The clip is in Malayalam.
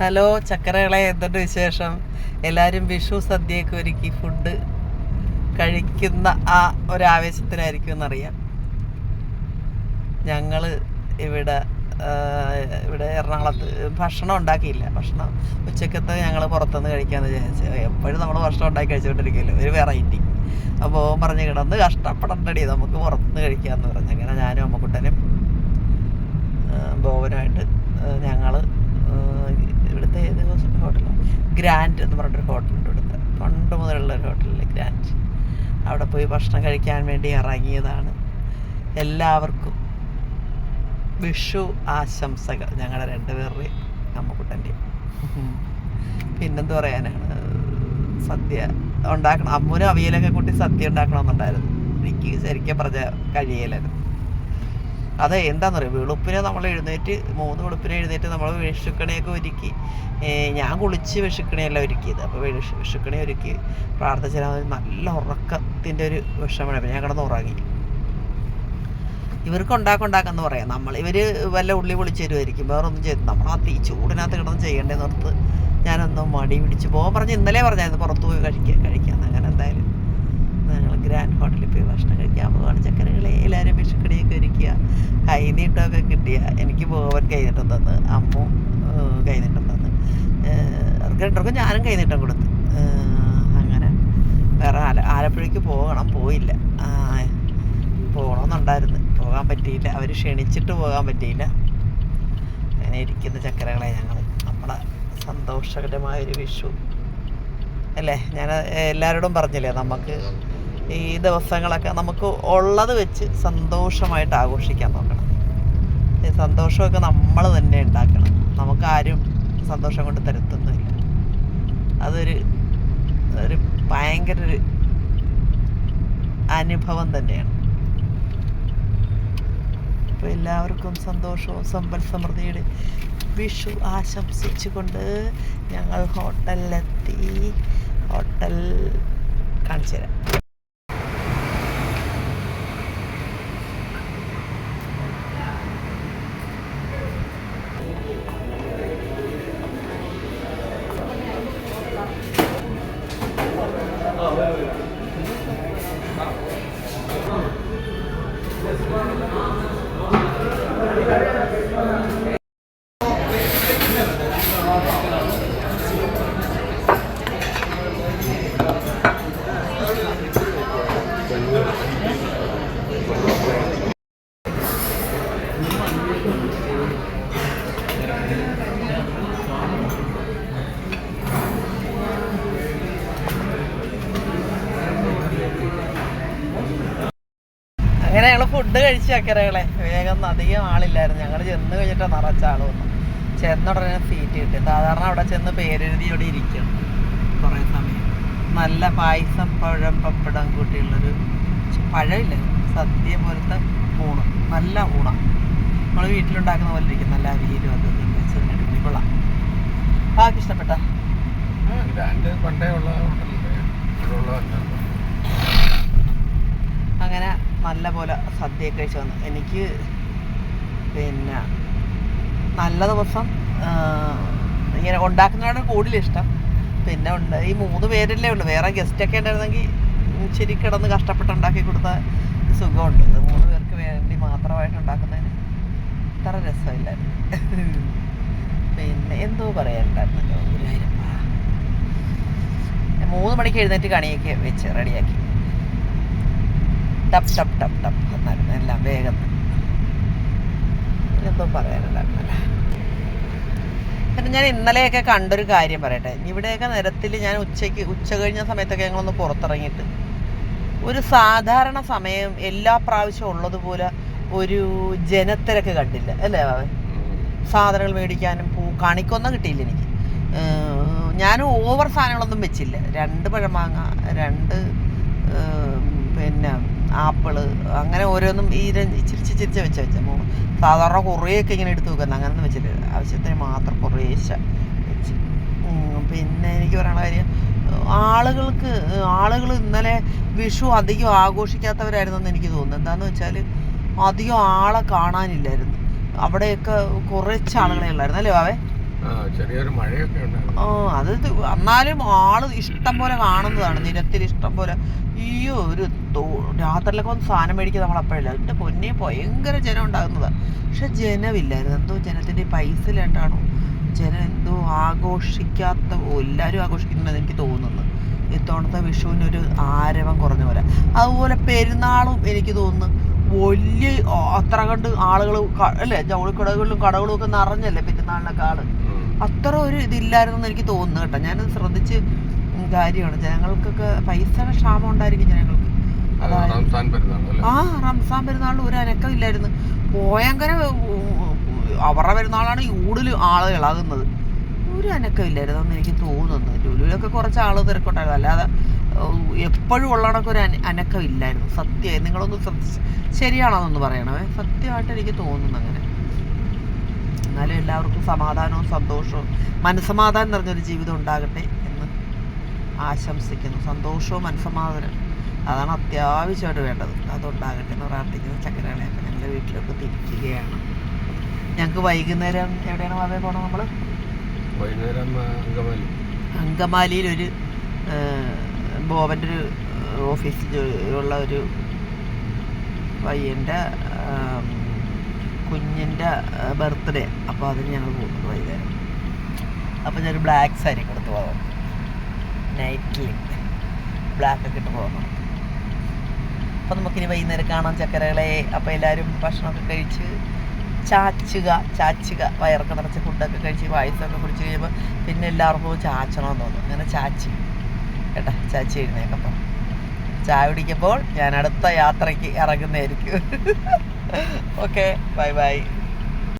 ഹലോ ചക്കരകളെ എന്തുണ്ട് വിശേഷം? എല്ലാവരും വിഷു സദ്യയൊക്കെ ഒരുക്കി ഫുഡ് കഴിക്കുന്ന ആ ഒരു ആവേശത്തിലായിരിക്കും എന്നറിയാം. ഞങ്ങൾ ഇവിടെ ഇവിടെ എറണാകുളത്ത് ഭക്ഷണം ഉണ്ടാക്കിയില്ല. ഭക്ഷണം ഉച്ചക്കത്തെ ഞങ്ങൾ പുറത്തുനിന്ന് കഴിക്കാമെന്ന് വിചാരിച്ചു. എപ്പോഴും നമ്മൾ ഭക്ഷണം ഉണ്ടാക്കി കഴിച്ചുകൊണ്ടിരിക്കുമല്ലോ ഒരു വെറൈറ്റി അപ്പോൾ പറഞ്ഞു കിടന്ന് കഷ്ടപ്പെടണ്ടടി നമുക്ക് പുറത്തുനിന്ന് കഴിക്കാമെന്ന് പറഞ്ഞു. അങ്ങനെ ഞാനും അമ്മക്കുട്ടനും ബോവനുമായിട്ട് ഞങ്ങൾ ഇവിടുത്തെ ഏത് ഹോട്ടലാണ് ഗ്രാൻഡ് എന്ന് പറഞ്ഞൊരു ഹോട്ടലുണ്ട് ഇവിടുത്തെ. പണ്ട് മുതലുള്ള ഒരു ഹോട്ടലിൽ ഗ്രാൻഡ് അവിടെ പോയി ഭക്ഷണം കഴിക്കാൻ വേണ്ടി ഇറങ്ങിയതാണ്. എല്ലാവർക്കും വിഷു ആശംസകൾ ഞങ്ങളുടെ രണ്ടുപേരുടെയും അമ്മക്കുട്ടന്റെയും. പിന്നെന്ത് പറയാനാണ്? സദ്യ ഉണ്ടാക്കണം. അമ്മൂനും അവിയലൊക്കെ കൂട്ടി സദ്യ ഉണ്ടാക്കണമെന്നുണ്ടായിരുന്നു. എനിക്ക് ശരിക്കും പറഞ്ഞ കഴിയലായിരുന്നു. അത് എന്താണെന്ന് പറയുക വെളുപ്പിനെ നമ്മൾ എഴുന്നേറ്റ് മൂന്ന് വെളുപ്പിനെ എഴുന്നേറ്റ് നമ്മൾ വിഷുക്കണിയൊക്കെ ഒരുക്കി ഞാൻ കുളിച്ച് വിഷുക്കണിയെല്ലാം ഒരുക്കിയത്. അപ്പോൾ വിഷു വിഷുക്കണി ഒരുക്കി പ്രാർത്ഥിച്ചാൽ നല്ല ഉറക്കത്തിന്റെ ഒരു വിഷമാണ്. ഞാൻ കിടന്ന് ഉറങ്ങി. ഇവർക്ക് ഉണ്ടാക്കുണ്ടാക്കെന്ന് പറയാം. നമ്മൾ ഇവർ വല്ല ഉള്ളി പൊളിച്ച് തരുമായിരിക്കും വേറൊന്നും ചെയ്ത് നമ്മൾ ആ തീ ചൂടിനകത്ത് കിടന്ന് ചെയ്യേണ്ടതെന്ന് ഓർത്ത് ഞാനൊന്ന് മടി പിടിച്ച് പോകാൻ പറഞ്ഞ്. ഇന്നലെ പറഞ്ഞായിരുന്നു പുറത്ത് പോയി കഴിക്കാൻ കഴിക്കാൻ അങ്ങനെ എന്തായാലും ഗ്രാൻഡ് ഹോട്ടലിൽ പോയി ഭക്ഷണം കഴിക്കാൻ പോവാണ് ചക്കരകളെ എല്ലാവരും വിഷുക്കടിയൊക്കെ ഒരുക്കുക. കൈനീട്ടമൊക്കെ കിട്ടിയ എനിക്ക് പോവൻ കൈനീട്ടം തന്ന്. അമ്മു കൈനീട്ടം തന്ന്. അവർക്ക് ഞാനും കൈനീട്ടം കൊടുത്ത്. അങ്ങനെ വേറെ ആല ആലപ്പുഴയ്ക്ക് പോകണം. പോയില്ല. പോകണമെന്നുണ്ടായിരുന്നു. പോകാൻ പറ്റിയില്ല. അവർ ക്ഷണിച്ചിട്ട് പോകാൻ പറ്റിയില്ല. അങ്ങനെ ഇരിക്കുന്ന ചക്കരകളെ ഞങ്ങൾ നമ്മളെ സന്തോഷകരമായൊരു വിഷു. അല്ലേ? ഞാൻ എല്ലാവരോടും പറഞ്ഞില്ലേ? നമുക്ക് ഈ ദിവസങ്ങളൊക്കെ നമുക്ക് ഉള്ളത് വെച്ച് സന്തോഷമായിട്ട് ആഘോഷിക്കാൻ നോക്കണം. ഈ സന്തോഷമൊക്കെ നമ്മൾ തന്നെ ഉണ്ടാക്കണം. നമുക്ക് ആരും സന്തോഷം കൊണ്ട് തരുത്തൊന്നുമില്ല. അതൊരു ഒരു ഭയങ്കര ഒരു അനുഭവം തന്നെയാണ്. അപ്പോൾ എല്ലാവർക്കും സന്തോഷവും സമ്പൽ സമൃദ്ധിയുടെ വിഷു ആശംസിച്ചുകൊണ്ട് ഞങ്ങൾ ഹോട്ടലിലെത്തി. ഹോട്ടൽ കാണിച്ചു ഫുഡ് കഴിച്ച് വേഗം അധികം ആളില്ലായിരുന്നു. ഞങ്ങൾ ചെന്ന് കഴിഞ്ഞിട്ട് നിറച്ച ആൾ വന്നു. ചെന്ന ഉടനെ സീറ്റ് കിട്ടി. സാധാരണ അവിടെ ചെന്ന് പേരെഴുതിയോടെ ഇവിടെ ഇരിക്കണം കുറേ സമയം. നല്ല പായസം പഴം പപ്പടം കൂട്ടിയുള്ളൊരു പഴമില്ല? സദ്യ പോലത്തെ ഊണ്. നല്ല ഊണാണ് നമ്മൾ വീട്ടിലുണ്ടാക്കുന്ന പോലെ ഇരിക്കും. നല്ല അവിയലും അത് വെച്ച് കൊള്ളാം. ബാക്കി ഇഷ്ടപ്പെട്ട ഗ്രാൻഡ് പണ്ടേ ഉള്ള ഹോട്ടലല്ലേ ഇവിടെയുള്ള അങ്ങനെ നല്ല പോലെ സദ്യ കഴിച്ച് വന്നു. എനിക്ക് പിന്നെ നല്ല ദിവസം ഇങ്ങനെ ഉണ്ടാക്കുന്നതാണ് കൂടുതൽ ഇഷ്ടം. പിന്നെ ഉണ്ട് ഈ മൂന്ന് പേരല്ലേ ഉള്ളൂ. വേറെ ഗസ്റ്റൊക്കെ ഉണ്ടായിരുന്നെങ്കിൽ ശരി കിടന്ന് കഷ്ടപ്പെട്ട് ഉണ്ടാക്കി കൊടുത്ത സുഖമുണ്ട്. ഇത് മൂന്ന് പേർക്ക് വേണ്ടി മാത്രമായിട്ട് ഉണ്ടാക്കുന്നതിന് ഇത്ര രസമില്ലായിരുന്നു പിന്നെ എന്തോ പറയാനുണ്ടായിരുന്നല്ലോ ഗുരുവായൂരപ്പ. മൂന്ന് മണിക്ക് എഴുന്നേറ്റ് കണിയൊക്കെ വെച്ച് റെഡിയാക്കി ടപ്പ് ടപ് ടപ് ടപ്. എന്നായിരുന്നു? എല്ലാം വേഗം. എന്തോ പറയാനുണ്ടായിരുന്നല്ല പിന്നെ ഞാൻ ഇന്നലെയൊക്കെ കണ്ടൊരു കാര്യം പറയട്ടെ. ഇവിടെയൊക്കെ നിരത്തിൽ ഞാൻ ഉച്ചയ്ക്ക് ഉച്ച കഴിഞ്ഞ സമയത്തൊക്കെ ഞങ്ങളൊന്ന് പുറത്തിറങ്ങിയിട്ട് ഒരു സാധാരണ സമയം എല്ലാ പ്രാവശ്യവും ഉള്ളതുപോലെ ഒരു ജനത്തിരക്ക് കണ്ടില്ല. അല്ലേ സാധനങ്ങൾ മേടിക്കാനും പൂ കാണിക്കൊന്നും കിട്ടിയില്ല എനിക്ക്. ഞാൻ ഓവർ സാധനങ്ങളൊന്നും വെച്ചില്ല. രണ്ട് പഴമാങ്ങ രണ്ട് പിന്നെ ആപ്പിൾ അങ്ങനെ ഓരോന്നും ഈ ചിരിച്ച് ചിരിച്ച് വെച്ച വെച്ച സാധാരണ കുറേയൊക്കെ ഇങ്ങനെ എടുത്ത് വെക്കുന്നത് അങ്ങനൊന്നും വെച്ചില്ല. ആവശ്യത്തിന് മാത്രം കുറേശ്ശെ വെച്ച്. പിന്നെ എനിക്ക് പറയാനുള്ള കാര്യം ആളുകൾക്ക് ആളുകൾ ഇന്നലെ വിഷു അധികം ആഘോഷിക്കാത്തവരായിരുന്നെന്ന് എനിക്ക് തോന്നുന്നു. എന്താന്ന് വെച്ചാൽ അധികം ആളെ കാണാനില്ലായിരുന്നു. അവിടെയൊക്കെ കുറച്ച് ആളുകളെ ഉള്ളായിരുന്നു. അല്ലേ ബാവേ? ആ ചെറിയൊരു മഴയൊക്കെ ഉണ്ടായിരുന്നു. ഓ അത് എന്നാലും ആൾ ഇഷ്ടം പോലെ കാണുന്നതാണ്. നിരത്തിൽ ഇഷ്ടം പോലെ അയ്യോ ഒരു രാത്രിയിലൊക്കെ ഒന്ന് സാധനം മേടിക്കുക നമ്മൾ അപ്പോഴില്ല? എന്റെ പൊന്നെ ഭയങ്കര ജനം ഉണ്ടാകുന്നത്. പക്ഷെ ജനമില്ലായിരുന്നു. എന്തോ ജനത്തിന്റെ പൈസ ഇല്ലാണ്ടാണോ? ജനം എന്തോ ആഘോഷിക്കാത്ത എല്ലാവരും ആഘോഷിക്കുന്നത് എനിക്ക് തോന്നുന്നു. ഇത്തവണത്തെ വിഷുവിനൊരു ആരവം കുറഞ്ഞ പോലെ. അതുപോലെ പെരുന്നാളും എനിക്ക് തോന്നുന്നു. വലിയ അത്ര കണ്ട് ആളുകൾ അല്ലേ? ജൗളിക്കടകളിലും കടകളും ഒക്കെ നിറഞ്ഞല്ലേ പെരുന്നാളിനൊക്കെ ആൾ. അത്ര ഒരു ഇതില്ലായിരുന്നു എന്ന് എനിക്ക് തോന്നുന്നു കേട്ടോ. ഞാനത് ശ്രദ്ധിച്ച് കാര്യമാണ്. ജനങ്ങൾക്കൊക്കെ പൈസയുടെ ക്ഷാമം ഉണ്ടായിരിക്കും ജനങ്ങൾക്ക്. റംസാൻ പെരുന്നാൾ ആ റംസാൻ പെരുന്നാളിൽ ഒരു അനക്കം ഇല്ലായിരുന്നു. ഭയങ്കര ഉം, അവരുടെ പെരുന്നാളാണ് ഈ കൂടുതൽ ആളുകൾ ഇളകുന്നത്. ഒരു അനക്കം ഇല്ലായിരുന്നു എന്ന് എനിക്ക് തോന്നുന്നു. ലുലുവിലൊക്കെ കുറച്ച് ആൾ തിരക്കുണ്ടായിരുന്നു. അല്ലാതെ എപ്പോഴും ഉള്ളണക്ക് ഒരു അന- അനക്കം ഇല്ലായിരുന്നു. സത്യമായി നിങ്ങളൊന്ന് ശ്രദ്ധിച്ച് ശരിയാണോന്നൊന്ന് പറയണമേ. സത്യമായിട്ട് എനിക്ക് തോന്നുന്നു അങ്ങനെ. എന്നാലും എല്ലാവർക്കും സമാധാനവും സന്തോഷവും മനസ്സമാധാനം നിറഞ്ഞൊരു ജീവിതം ഉണ്ടാകട്ടെ എന്ന് ആശംസിക്കുന്നു. സന്തോഷവും മനസ്സമാധാനം അതാണ് അത്യാവശ്യമായിട്ട് വേണ്ടത്. അതുണ്ടാകട്ടെ എന്ന് പ്രാർത്ഥിക്കുന്ന. ചക്കരകളെയൊക്കെ ഞങ്ങളുടെ വീട്ടിലൊക്കെ തിരിക്കുകയാണ്. ഞങ്ങൾക്ക് വൈകുന്നേരം എവിടെയാണ് അതേ പോകണം നമ്മൾ വൈകുന്നേരം ഒരു അങ്കമാലി. അങ്കമാലിയിലൊരു ബോബന്റെ ഒരു ഓഫീസിൽ ഉള്ള ഒരു പയ്യന്റെ കുഞ്ഞിന്റെ ബർത്ത്ഡേ. അപ്പോൾ അതിന് ഞങ്ങൾ പോകുന്നു വൈകുന്നേരം. അപ്പോൾ ഞാനൊരു ബ്ലാക്ക് സാരി കൊടുത്തു പോകാം നൈറ്റിൽ ബ്ലാക്ക് ഒക്കെ ഇട്ട് പോകണം. അപ്പോൾ നമുക്കിനി വൈകുന്നേരം കാണാം ചക്കരകളെ. അപ്പോൾ എല്ലാവരും ഭക്ഷണമൊക്കെ കഴിച്ച് ചാച്ചുക ചാച്ചുക. വയറൊക്കെ നിറച്ച് ഫുഡൊക്കെ കഴിച്ച് പായസമൊക്കെ കുടിച്ച് കഴിയുമ്പോൾ പിന്നെ എല്ലാവർക്കും ചാച്ചണമെന്ന് തോന്നും. അങ്ങനെ ചാച്ചി. കേട്ടോ? ചാച്ചി എഴുന്നേക്കപ്പം ചായ കുടിക്കുമ്പോൾ ഞാൻ അടുത്ത യാത്രയ്ക്ക് ഇറങ്ങുന്നതായിരിക്കും. Okay bye bye